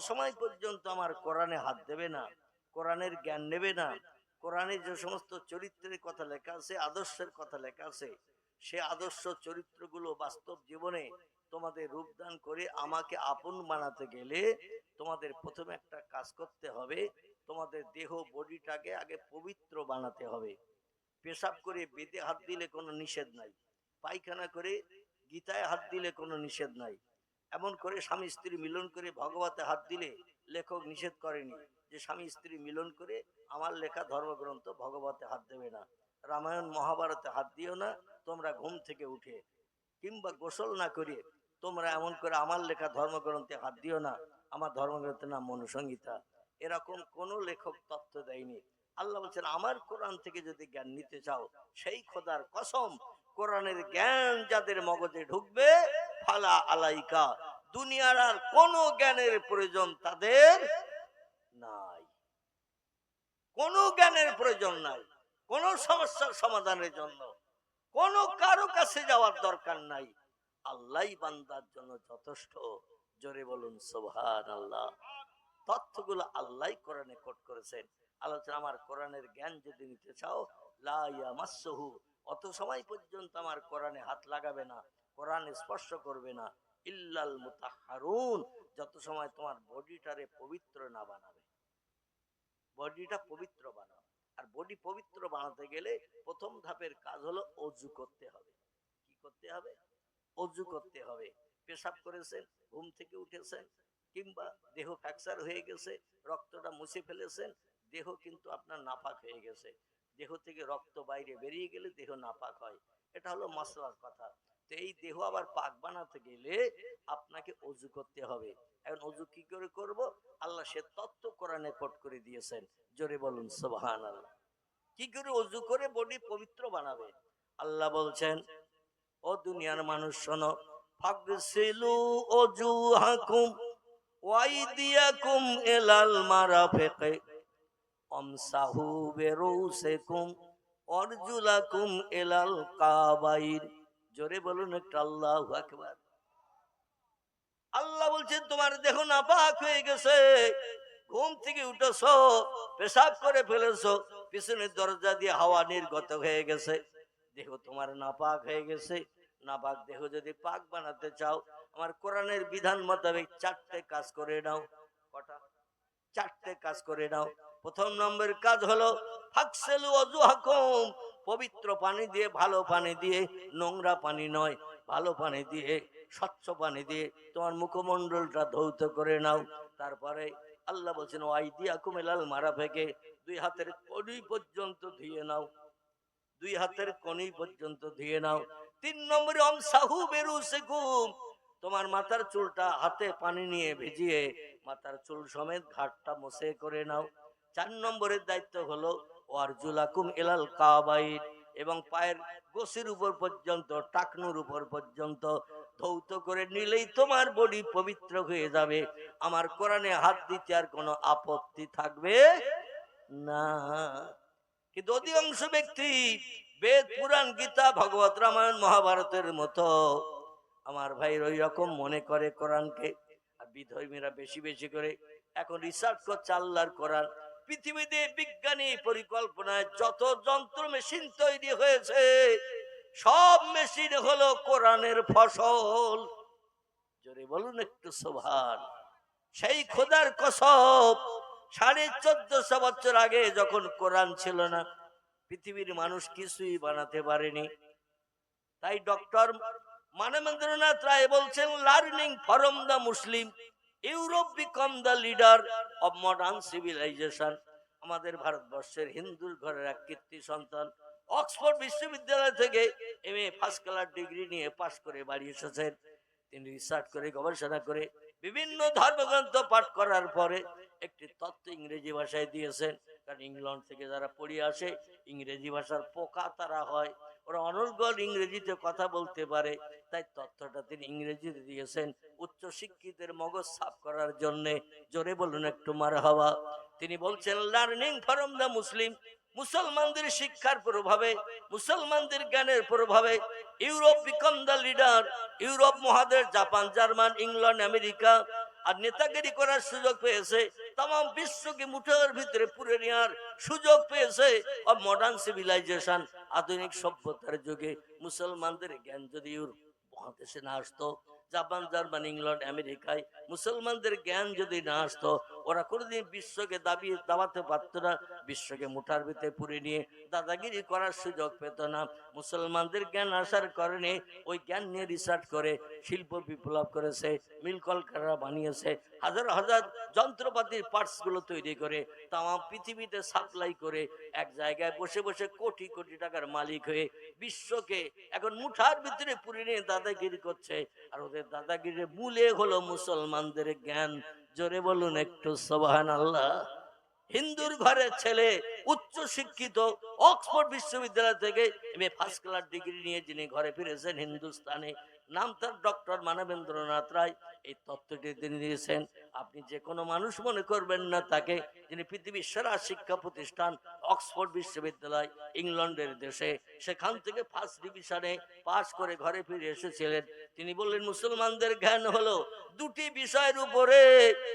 সময় পর্যন্ত আমার কোরআনে হাত দেবে না, কোরআনের জ্ঞান নেবে না। কোরআনে যে সমস্ত চরিত্রের কথা লেখা আছে, আদর্শের কথা লেখা আছে, সে আদর্শ চরিত্রগুলো বাস্তব জীবনে তোমাদের রূপদান করে আমাকে আপন বানাতে গেলে তোমাদের প্রথমে একটা কাজ করতে হবে, তোমাদের দেহ বডিটাকে আগে পবিত্র বানাতে হবে। পেশাব করে বেদে হাত দিলে কোনো নিষেধ নাই, পায়খানা করে গীতায় হাত দিলে কোনো নিষেধ নাই। এমন করে স্বামী স্ত্রী মিলন করে ভগবতে হাত দিলে লেখক নিষেধ করেনি যে স্বামী স্ত্রী মিলন করে আমার লেখা ধর্মগ্রন্থ ভগবতে হাত দেবে না। রামায়ণ মহাভারতে হাত দিও না, তোমরা ঘুম থেকে উঠে কিংবা গোসল না করে তোমরা এমন করে আমার লেখা ধর্মগ্রন্থে হাত দিও না। আমার ধর্মগ্রন্থের নাম মনুসংহিতা। এরকম কোন লেখক তত্ত্ব দেয়নি। আল্লাহ বলছেন, আমার কোরআন থেকে যদি জ্ঞান নিতে চাও, সেই খোদার কসম, কোরআনের জ্ঞান যাদের মগজে ঢুকবে ফালা আলাইকা। দুনিয়ার আর কোনো জ্ঞানের প্রয়োজন তাদের নাই। কোনো জ্ঞানের প্রয়োজন নাই। কোনো সমস্যার সমাধানের জন্য। কোনো কারও কাছে যাওয়ার দরকার নাই। আল্লাহ বান্দার জন্য যথেষ্ট। জোরে বলুন সোভান আল্লাহ তথ্যগুলো আল্লাহ কোরআনে কোট করেছেন। আলোচনা, আমার কোরআনের জ্ঞান যদি নিতে চাও লাইয়া মাসহু অত সময় পর্যন্ত আমার কোরআনে হাত লাগাবে না। কোরআন স্পর্শ করবে না। ইল্লাল মুতাহারুন, যত সময় তোমার বডিটারে পবিত্র না বানাবে। বডিটা পবিত্র বানাও। আর বডি পবিত্র বানাতে গেলে প্রথম ধাপের কাজ হলো অজু করতে হবে। কি করতে হবে? অজু করতে হবে। পেশাব করেছেন, ঘুম থেকে উঠেছেন, কিংবা দেহ ফ্র্যাকচার হয়ে গেছে, রক্তটা মুছে ফেলেছেন, দেহ কিন্তু আপনার নাপাক হয়ে গেছে। দেহ থেকে রক্ত বাইরে বেরিয়ে গেলে দেহ নাপাক হয়। এটা হলো মশলার কথা। এই দেহ আবার পাক বানাতে গেলে আপনাকে অজু করতে হবে। এখন অজু কি করে করব? আল্লাহ সে তত্ত্ব কোরআনে কোট করে দিয়েছেন। জোরে বলুন সুবহান আল্লাহ কি করে অজু করে? বডি পবিত্র বানাবে। আল্লাহ বলছেন, ও দুনিয়ার মানুষ, শোনো, ফাগসিলু ওজুহাকুম ওয়াইদিয়াকুম ইলাল মারাফিকি আমসাহু বিরুসিকুম অরজুলাকুম ইলাল কাবাইর। জোরে বলুন একটু আল্লাহ আল্লাহ বলছেন, তোমার দেহ নাপাক হয়ে গেছে। ঘুম থেকে উঠেছো, পেশাব করে ফেলেছো, পিছনের দরজা দিয়ে হাওয়া নির্গত হয়ে গেছে। দেহ তোমার নাপাক হয়ে গেছে। নাপাক দেহ যদি পাক বানাতে চাও, আমার কোরআনের বিধান মোতাবেক চারটে কাজ করে নাও। কটা? চারটে কাজ করে নাও। প্রথম নম্বরের কাজ হলো, ফাকসেলু অজুহাকুম পবিত্র পানি দিয়ে, ভালো পানি দিয়ে, নোংরা পানি নয়, ভালো পানি দিয়ে, স্বচ্ছ পানি দিয়ে তোমার মুখমণ্ডলটা ধৌত করে নাও। তারপরে আল্লাহ বলছেন ওয়াই দিয়া কুমেলাল মারা ফেকে দুই হাতের কড়ি পর্যন্ত ধুয়ে নাও। দুই হাতের কনি পর্যন্ত ধুয়ে নাও। তিন নম্বরে অম সাহু বেরু সেকুম তোমার মাথার চুলটা হাতে পানি নিয়ে ভিজিয়ে মাথার চুল সমেত ঘাটটা মুছে করে নাও। চার নম্বরের দায়িত্ব হলো ওয়ারজুলাকুম এলাল কাবাইর এবং পায়ের গোসের উপর পর্যন্ত, টাকনুর উপর পর্যন্ত ধৌত করে নিলেই তোমার বডি পবিত্র হয়ে যাবে। আমার কোরআনে হাত দিতে আর কোনো আপত্তি থাকবে না। কিন্তু অধিকাংশ ব্যক্তি বেদ, পুরাণ গীতা ভগবত রামায়ণ, মহাভারতের মতো। আমার ভাই ওই রকম মনে করে কোরআনকে, আর বিধর্মীরা বেশি বেশি করে। এখন রিসার্চ করছে আল্লাহর কোরআন। পৃথিবীতে বিজ্ঞানী পরিকল্পনায় যত যন্ত্র মেশিন তৈরি হয়েছে, সব মেশিন হলো কোরআনের ফসল। জোরে বলুন একটু সোভান সেই খোদার কসব সাড়ে চোদ্দশো বছর আগে যখন কোরআন ছিল না, পৃথিবীর মানুষ কিছুই বানাতে পারেনি। তাই ডক্টর মানবেন্দ্রনাথ রায় বলছেন learning from the Muslim Europe become the leader of modern civilization আমাদের ভারতবর্ষের হিন্দুর ঘরের এক কীর্তি সন্তান অক্সফোর্ড বিশ্ববিদ্যালয় থেকে M A first class degree নিয়ে পাশ করে বাড়ি এসেছেন। তিনি রিসার্চ করে, গবেষণা করে, বিভিন্ন ধর্মগ্রন্থ পাঠ করার পরে একটি তত্ত্ব ইংরেজি ভাষায় দিয়েছেন। কারণ ইংল্যান্ড থেকে যারা পড়ে আসে, ইংরেজি ভাষার পোকা তারা হয়। ওরা অনর্গল ইংরেজিতে কথা বলতে পারে। তাই তথ্যটা তিনি ইংরেজিতে দিয়েছেন। উচ্চ শিক্ষিতের মগজ সাফ করার জন্য জোরে বলুন একটু মার হওয়া তিনি বলছেন লার্নিং ফরম দ্য মুসলিম মুসলমানদের শিক্ষার প্রভাবে, মুসলমানদের জ্ঞানের প্রভাবে Europe become the leader Europe মহাদেশ, জাপান, জার্মান, ইংল্যান্ড, আমেরিকা, আর নেতাগিরি করার সুযোগ পেয়েছে তাম বিশ্বকে মুঠোর ভিতরে পুরে নেওয়ার সুযোগ পেয়েছে মডার্ন সিভিলাইজেশন আধুনিক সভ্যতার যুগে মুসলমানদের জ্ঞান যদি ইউরোপ মহাদেশে না আসতো জাপান জার্মান ইংল্যান্ড আমেরিকায় মুসলমানদের জ্ঞান যদি না আসতো ওরা কোনোদিন বিশ্বকে দাবিয়ে দাবাতে পারতো না, বিশ্বকে মুঠার ভিতরে পুরে নিয়ে দাদাগিরি করার সুযোগ পেত না। মুসলমানদের জ্ঞান আসার কারণে ওই জ্ঞান নিয়ে রিসার্চ করে, শিল্প বিপ্লব করেছে, মিল কলকারখানা বানিয়েছে, হাজার হাজার যন্ত্রপাতির পার্টসগুলো তৈরি করে তাম পৃথিবীতে সাপ্লাই করে, এক জায়গায় বসে বসে কোটি কোটি টাকার মালিক হয়ে বিশ্বকে এখন মুঠার ভিতরে পুরে নিয়ে দাদাগিরি করছে। আর ওদের দাদাগিরির মূলে হলো মুসলমানদের জ্ঞান। জোরে বলুন একটু সবাহান আল্লাহ হিন্দুর ঘরের ছেলে, উচ্চ শিক্ষিত, অক্সফোর্ড বিশ্ববিদ্যালয় থেকে এম ফার্স্ট ক্লাস ডিগ্রি নিয়ে যিনি ঘরে ফিরেছেন হিন্দুস্তানে, নাম তার ডক্টর মানবেন্দ্রনাথ রায়। এই তত্ত্বটি তিনি দিয়েছেন। আপনি যে কোনো মানুষ মনে করবেন না তাকে, যিনি পৃথিবীর সেরা শিক্ষা প্রতিষ্ঠান অক্সফোর্ড বিশ্ববিদ্যালয় ইংল্যান্ডের দেশে, সেখান থেকে ফার্স্ট ডিভিশনে পাস করে ঘরে ফিরে এসেছিলেন। তিনি বললেন, মুসলমানদের জ্ঞান হলো দুটি বিষয়ের উপরে।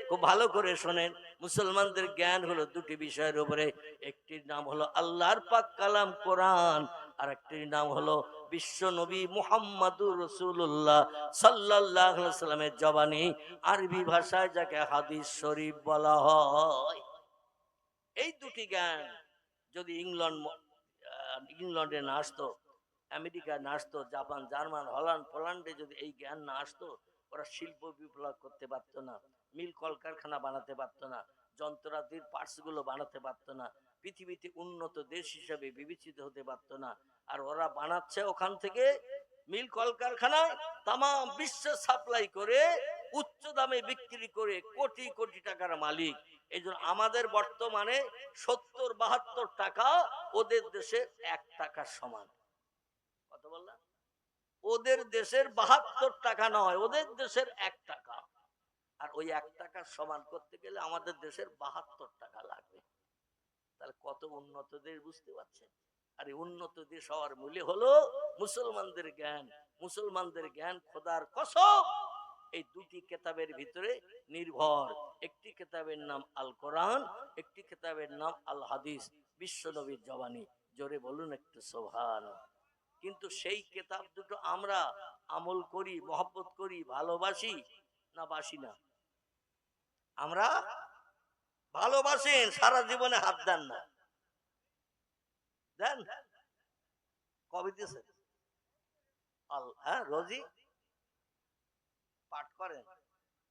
খুব ভালো করে শোনেন, মুসলমানদের জ্ঞান হলো দুটি বিষয়ের উপরে। একটির নাম হলো আল্লাহর পাক কালাম কোরআন আর একটির নাম হলো বিশ্ব নবী মুহাম্মাদুর রসুল্লাহ সাল্লাহ সাল্লামের জবানি আরবি ভাষায় যাকে হাদিস শরীফ বলা হয়। এই দুটি জ্ঞান যদি ইংল্যান্ড ইংল্যান্ডে না আসতো আমেরিকা না আসতো, জাপান, জার্মান, হল্যান্ড, পোল্যান্ডে যদি এই জ্ঞান না আসতো, ওরা শিল্প বিপ্লব করতে পারতো না, মিল কলকারখানা বানাতে পারতো না। যন্ত্রাদির পার্টসগুলো বানাতে পারতো না। পৃথিবীতে উন্নত দেশ হিসাবে বিবেচিত হতে পারতো না। আর ওরা বানাচ্ছে ওখান থেকে মিল কলকারখানায় তাম বিশ্বে সাপ্লাই করে, উচ্চ দামে বিক্রি করে কোটি কোটি টাকার মালিক। এই আমাদের বর্তমানে সত্তর, বাহাত্তর টাকা ওদের দেশে এক টাকার সমান। কত বললাম? ওদের দেশের বাহাত্তর টাকা নয়, ওদের দেশের এক টাকা। আর ওই এক টাকার সমান করতে গেলে আমাদের দেশের বাহাত্তর টাকা লাগবে। তাহলে কত উন্নত দেশ বুঝতে পারছেন? আর উন্নত দেশ হওয়ার মূল্য হলো মুসলমানদের জ্ঞান। মুসলমানদের জ্ঞান খোদার কসম। এই দুটি কেতাবের ভিতরে নির্ভর। একটি কেতাবের নাম আল কোরআন একটি কেতাবের নাম আল হাদিস বিশ্ব নবীর জবানি। জোরে বলুন একটু সোহান কিন্তু সেই কেতাব দুটো আমরা আমল করি, মহব্বত করি, ভালোবাসি না বাসি না? আমরা ভালোবাসেন সারা জীবনে হাত দেন না। দেন? কবে দিয়েছে আল- হ্যাঁ রোজি পাঠ করেন?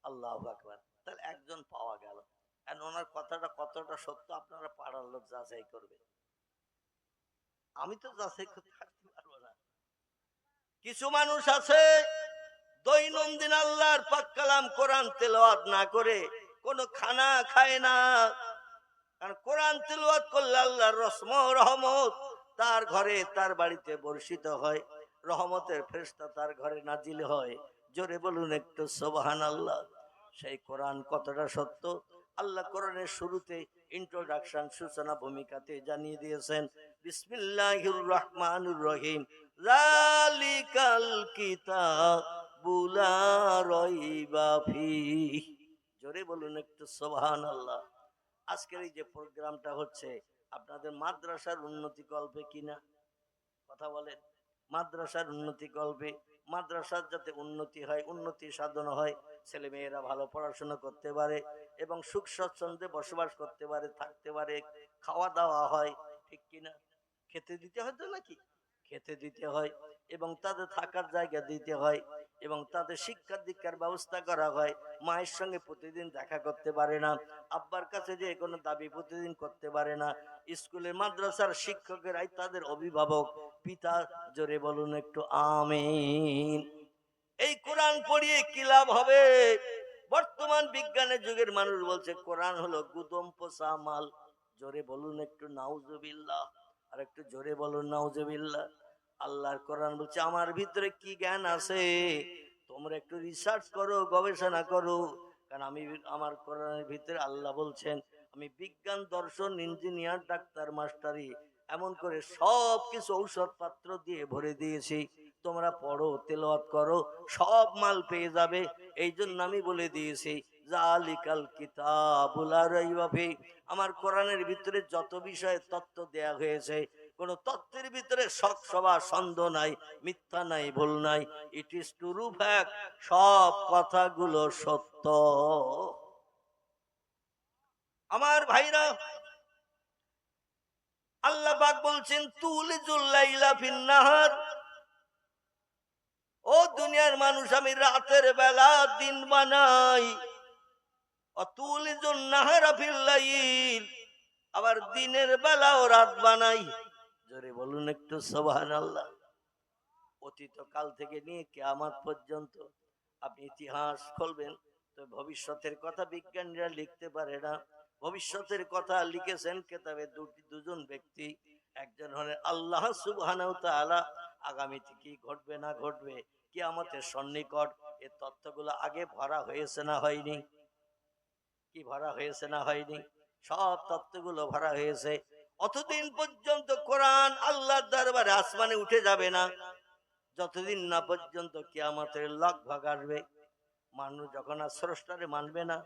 আল্লাহ আকবার। তাহলে একজন পাওয়া গেল। আর ওনার কথাটা কতটা সত্য আপনারা পাড়ার লোক যাচাই করবে আমি তো যাচাই করতে পারতে পারব না। কিছু মানুষ আছে, দৈনন্দিন আল্লাহর পাক কালাম কোরআন তেলাওয়াত না করে কোনো খানা খায় না। কারণ কোরআন তেলাওয়াত করলে আল্লাহর রসম রহমত তার ঘরে, তার বাড়িতে বর্ষিত হয়। রহমতের ফেরেশতা তার ঘরে নাজিল হয়। জোরে বলুন একটু সোবাহান আল্লাহ সেই কোরআন কতটা সত্য? আল্লাহ কোরআনের শুরুতে ইন্ট্রোডাকশন সূচনা, ভূমিকাতে জানিয়ে দিয়েছেন, বিসমিল্লাহির রহমানুর রহিম জালিকাল কিতাবু লা রাইবা ফিহ। জোরে বলুন একটু, সুবহানাল্লাহ। আজকের এই যে প্রোগ্রামটা হচ্ছে, আপনাদের মাদ্রাসার উন্নতি কল্পে কিনা কথা বলেন। মাদ্রাসার উন্নতি কল্পে, মাদ্রাসার যাতে উন্নতি হয়, উন্নতি সাধন হয় ছেলে মেয়েরা ভালো পড়াশোনা করতে পারে এবং সুখ স্বচ্ছন্দে বসবাস করতে পারে, থাকতে পারে খাওয়া দাওয়া হয়, ঠিক কিনা খেতে দিতে হয় তো নাকি? খেতে দিতে হয় এবং তাদের থাকার জায়গা দিতে হয়। এবং তাদের শিক্ষা দীক্ষার ব্যবস্থা করা হয়। মায়ের সঙ্গে প্রতিদিন দেখা করতে পারে না। আব্বার কাছে যে কোনো দাবি প্রতিদিন করতে পারে না। স্কুলের মাদ্রাসার শিক্ষকেরাই তাদের অভিভাবক। পিতা, জোরে বলুন একটু, আমিন। এই কোরআন পড়িয়ে কি লাভ হবে? বর্তমান বিজ্ঞানের যুগের মানুষ বলছে, কোরআন হলো গুদম পোষা মাল। জোরে বলুন একটু, নাউজুবিল্লাহ। আর একটু জোরে বলুন, নাউজুবিল্লাহ। আল্লাহর কোরআন বলছে, আমার ভিতরে কি জ্ঞান আছে? তোমরা একটু রিসার্চ করো, গবেষণা করো। কারণ আমি আমার কোরআনের ভিতরে আল্লাহ বলছেন, আমি বিজ্ঞান, দর্শন ইঞ্জিনিয়ার ডাক্তার মাস্টারি এমন করে সব কিছু ঔষধ পাত্র দিয়ে ভরে দিয়েছি। তোমরা পড়ো, তেলাওয়াত করো, সব মাল পেয়ে যাবে। এই জন্য আমি বলে দিয়েছি জালিকাল কিতাবুল ফি। আমার কোরআনের ভিতরে যত বিষয়ে তত্ত্ব দেয়া হয়েছে কোন তত্ত্বের ভিতরে শখ সভা সন্দেহ নাই, মিথ্যা নাই, ভুল নাই। It is true fact সব কথাগুলো সত্য। আমার ভাইরা, আল্লাহ পাক বলছেন, তুলিজুল লাইলা ফিন নাহার। ও দুনিয়ার মানুষ, আমি রাতের বেলা দিন বানাই। অতুলিজুল নাহারা ফিল লাইল। আবার দিনের বেলাও রাত বানাই। জোরে বলুন একটু, সুবহানাল্লাহ। অতীত কাল থেকে নিয়ে কিয়ামত পর্যন্ত আপনি ইতিহাস খুলবেন, তো ভবিষ্যতের কথা বিজ্ঞানীরা লিখতে পারে না। ভবিষ্যতের কথা লিখেছেন কেতাবে দুটি, দুজন ব্যক্তি। একজন হলেন আল্লাহ সুবহানাহু তাআলা। আগামীতে কি ঘটবে না ঘটবে কি আমাদের সন্নিকট এ তথ্যগুলো আগে ভরা হয়েছে না হয়নি? কি ভরা হয়েছে না হয়নি? সব তত্ত্বগুলো ভরা হয়েছে। অতদিন পর্যন্ত কোরআন আল্লাহর দরবারে আসমানে উঠে যাবে না। যতদিন না পর্যন্ত কিয়ামতের ভাগ আসবে, মানুষ যখন আর স্রষ্টারে মানবে না,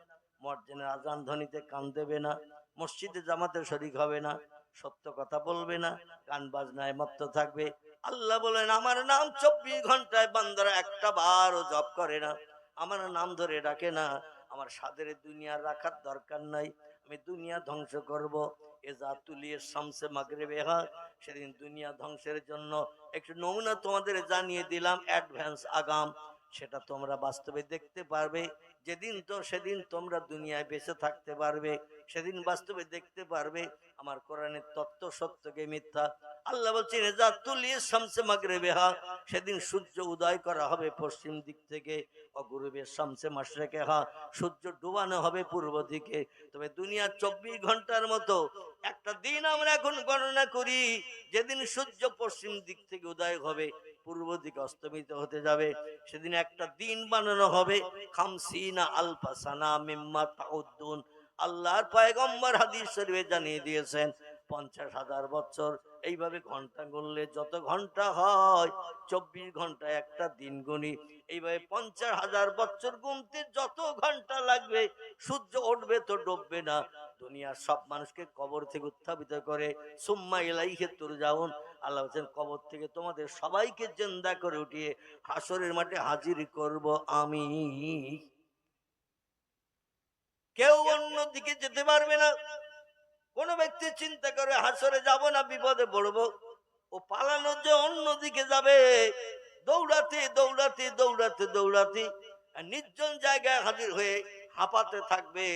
মর্জিনের আজান ধ্বনিতে কান দেবে না, মসজিদে জামাতে শরিক হবে না, সত্য কথা বলবে না, গান বাজনায় মত্ত থাকবে। আল্লাহ বলেন, আমার নাম চব্বিশ ঘন্টায় বান্দারা একটা বারও জব করে না। আমার নাম ধরে ডাকে না। আমার সাদের দুনিয়া রাখার দরকার নাই। আমি দুনিয়া ধ্বংস করব। এজা তুলিয়ে শামসে মাগরে বেহা সেদিন দুনিয়া ধ্বংসের জন্য একটু নমুনা তোমাদের জানিয়ে দিলাম অ্যাডভান্স আগাম। সেটা তোমরা বাস্তবে দেখতে পারবে। যেদিন তো সেদিন তোমরা দুনিয়ায় বেঁচে থাকতে পারবে, সেদিন বাস্তবে দেখতে পারবে। আমার কোরআনের তত্ত্ব সত্যকে মিথ্যা। আল্লাহ বলছেন যা তুলিয়ে শামসে মাগরে বেহা সেদিন সূর্য উদয় করা হবে পশ্চিম দিক থেকে, অগুরুবের শামসে মাসরেকে হা সূর্য ডুবানো হবে পূর্ব দিকে। তবে দুনিয়া চব্বিশ ঘণ্টার মতো একটা দিন আমরা এখন গণনা করি, যেদিন সূর্য পশ্চিম দিক থেকে উদয় হবে, পূর্ব দিকে অস্তমিত হতে যাবে। সেদিন একটা দিন বানানো হবে। খামসিনা আলফাসানা মিম্মা তাউদ্দুন। আল্লাহর পায়গম্বর হাদিস শরীফে জানিয়ে দিয়েছেন, পঞ্চাশ হাজার বছর। এইভাবে ঘণ্টা গুনলে যত ঘণ্টা হয়, চব্বিশ ঘণ্টা একটা দিন গুনি এইভাবে পঞ্চাশ হাজার বছর গুনতে যত ঘণ্টা লাগবে, সূর্য উঠবে তো ডুববে না। দুনিয়ার সব মানুষকে কবর থেকে উত্থাপিত করে, সুম্মা ইলাইহে তুর যাউন আল্লাহ হোসেন কবর থেকে তোমাদের সবাইকে জেন্দা করে উঠিয়ে হাসরের মাঠে হাজির করব আমি। কেউ অন্য দিকে যেতে পারবে না। কোন ব্যক্তি চিন্তা করে, হাসরে যাব না, বিপদে পড়ব। ও পালানোর যে অন্য দিকে যাবে, দৌড়াতে দৌড়াতে দৌড়াতে দৌড়াতে নির্জন জায়গায় হাজির হয়ে হাঁপাতে থাকবে।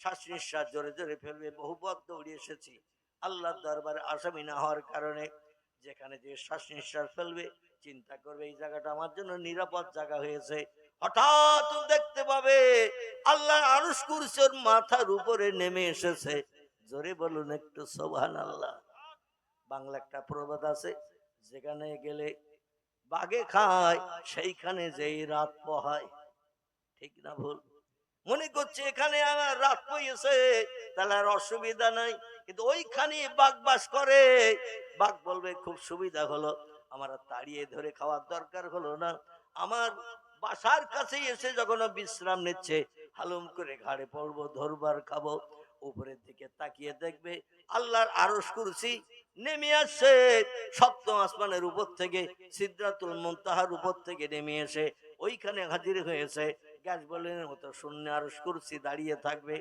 শ্বাস নিঃশ্বাস জোরে জোরে ফেলবে। বহু পথ দৌড়িয়ে এসেছি। আল্লাহর দরবারে আসামি না হওয়ার কারণে যেখানে যে শ্বাস নিঃশ্বাস ফেলবে, চিন্তা করবে, এই জায়গাটা আমার জন্য নিরাপদ জায়গা হয়েছে। হঠাৎ দেখতে পাবে আল্লাহ আরুষ কুরসের মাথার উপরে নেমে এসেছে। জোরে বলুন একটু সোভান আল্লাহ বাংলা একটা প্রবাদ আছে, যেখানে গেলে বাগে খায়, সেইখানে যেই রাত পোহায়। ঠিক না ভুল? মনে করছে এখানে আমার রাত পইছে তাহলে আর অসুবিধা নাই। কিন্তু ওইখানে বাঘ বাস করে। বাঘ বলবে, খুব সুবিধা হলো। আমার তাড়িয়ে ধরে খাওয়ার দরকার হলো না। আমার বাসার কাছে এসে যখন বিশ্রাম নিচ্ছে, হালুম করে ঘাড়ে পড়ব, ধরবার খাব, উপরের দিকে তাকিয়ে দেখবে আল্লাহর আরস কুরসি নেমে আসছে। সপ্তম আসমানের উপর থেকে সিদ্ধাতুল মুনতাহার উপর থেকে নেমে এসে ওইখানে হাজির হয়েছে। গ্যাস বেলুনের মতো শূন্য আরস কুরসি দাঁড়িয়ে থাকবে।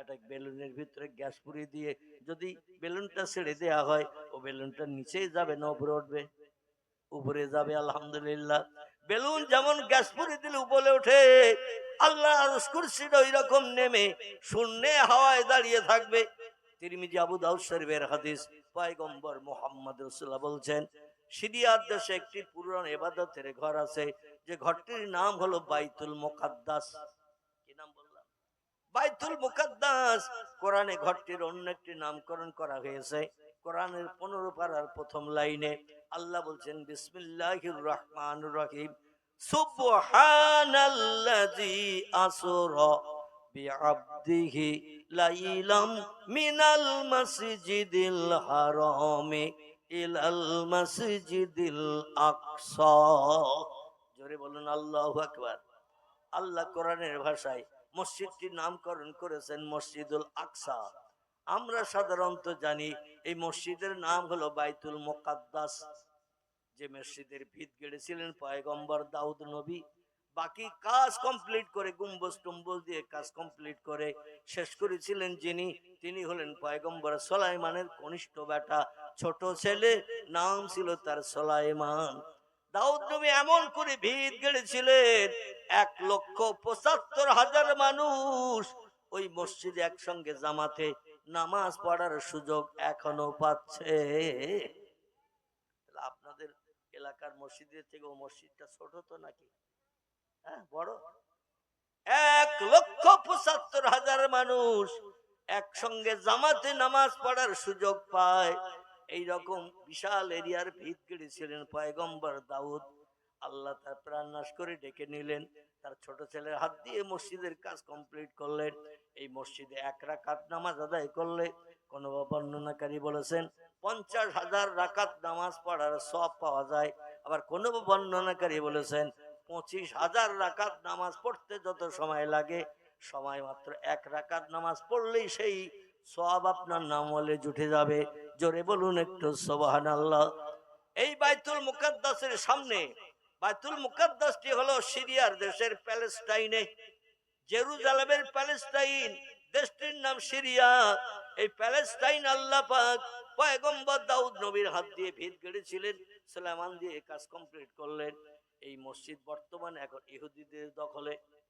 একটা বেলুনের ভিতরে গ্যাস পুড়িয়ে দিয়ে যদি বেলুনটা ছেড়ে দেওয়া হয়, ও বেলুনটা নিচেই যাবে না, উপরে উঠবে। উপরে যাবে, আলহামদুলিল্লাহ। বেলুন যেমন গ্যাস পুড়ে দিলে উপরে ওঠে আল্লাহ আরস ওই রকম নেমে শূন্যে হাওয়ায় দাঁড়িয়ে থাকবে। তিরমিজি আবু দাউদ শরীফের হাদিস, পয়গম্বর মোহাম্মদ রসুল্লাহ বলছেন, সিরিয়ার দেশে একটি পুরান এবাদতের ঘর আছে, যে ঘরটির নাম হলো বাইতুল মোকাদ্দাস। কি নাম বললাম? বাইতুল মুকাদ্দাস। কোরআনে ঘরটির অন্য একটি নামকরণ করা হয়েছে। কোরআনের পনেরো পারার প্রথম লাইনে আল্লাহ বলছেন, বিসমিল্লাহির রহমানুর রহিম। ইলাল আকসা। জোরে বলুন, আল্লাহু আকবার। আল্লাহ কোরআনের ভাষায় মসজিদটির নামকরণ করেছেন মসজিদুল আকসা। আমরা সাধারণত জানি এই মসজিদের নাম হলো বাইতুল মোকাদ্দাস। যে মসজিদের ভিত গেড়েছিলেন পয়গম্বর দাউদ নবী। বাকি কাজ কমপ্লিট করে, গুম্বজ টুম্বজ দিয়ে কাজ কমপ্লিট করে শেষ করেছিলেন যিনি। তিনি হলেন পয়গম্বর সোলাইমানের কনিষ্ঠ বেটা, ছোট ছেলে, নাম ছিল তার সোলাইমান। দাউদ নবী এমন করে ভিত গেড়েছিলেন, এক লক্ষ পঁচাত্তর হাজার মানুষ ওই মসজিদে একসঙ্গে জামাতে নামাজ পড়ার সুযোগ এখনও পাচ্ছে। আপনাদের এলাকার মসজিদের থেকে ও মসজিদটা ছোট তো নাকি? হ্যাঁ বড়? এক লক্ষ পঁচাত্তর হাজার মানুষ একসঙ্গে জামাতে নামাজ পড়ার সুযোগ পায়। এই রকম বিশাল এরিয়ার ভিত গেড়েছিলেন পয়গম্বর দাউদ। আল্লাহ তার প্রাণ নাশ করে ডেকে নিলেন। তার ছোট ছেলের হাত দিয়ে মসজিদের কাজ কমপ্লিট করলেন। এই মসজিদে এক রাকাত নামাজ আদায় করলে কোন বর্ণনাকারী বলেছেন, পঞ্চাশ হাজার রাকাত নামাজ পড়ার সব পাওয়া যায়। আবার কোন বর্ণনাকারী বলেছেন, পঁচিশ হাজার রাকাত নামাজ পড়তে যত সময় লাগে, সময় মাত্র এক রাকাত নামাজ পড়লেই সেই সব আপনার নাম বলে জুটে যাবে। জোরে বলুন একটু সোবাহান আল্লাহ এই বাইতুল মুকাদ্দাসের সামনে, বাইতুল মুকাদ্দাসটি হলো সিরিয়ার দেশের প্যালেস্টাইনে জেরুজালেমের প্যালেস্টাইন দেশটির নাম সিরিয়া। এই প্যালেস্টাইন আল্লাহ পাক পয়গম্বর দাউদ নবীর হাত দিয়ে ভিত গেড়েছিলেন, সালামান দিয়ে কাজ কমপ্লিট করলেন। এই মসজিদ বর্তমান এখন ইহুদিদের দখলে।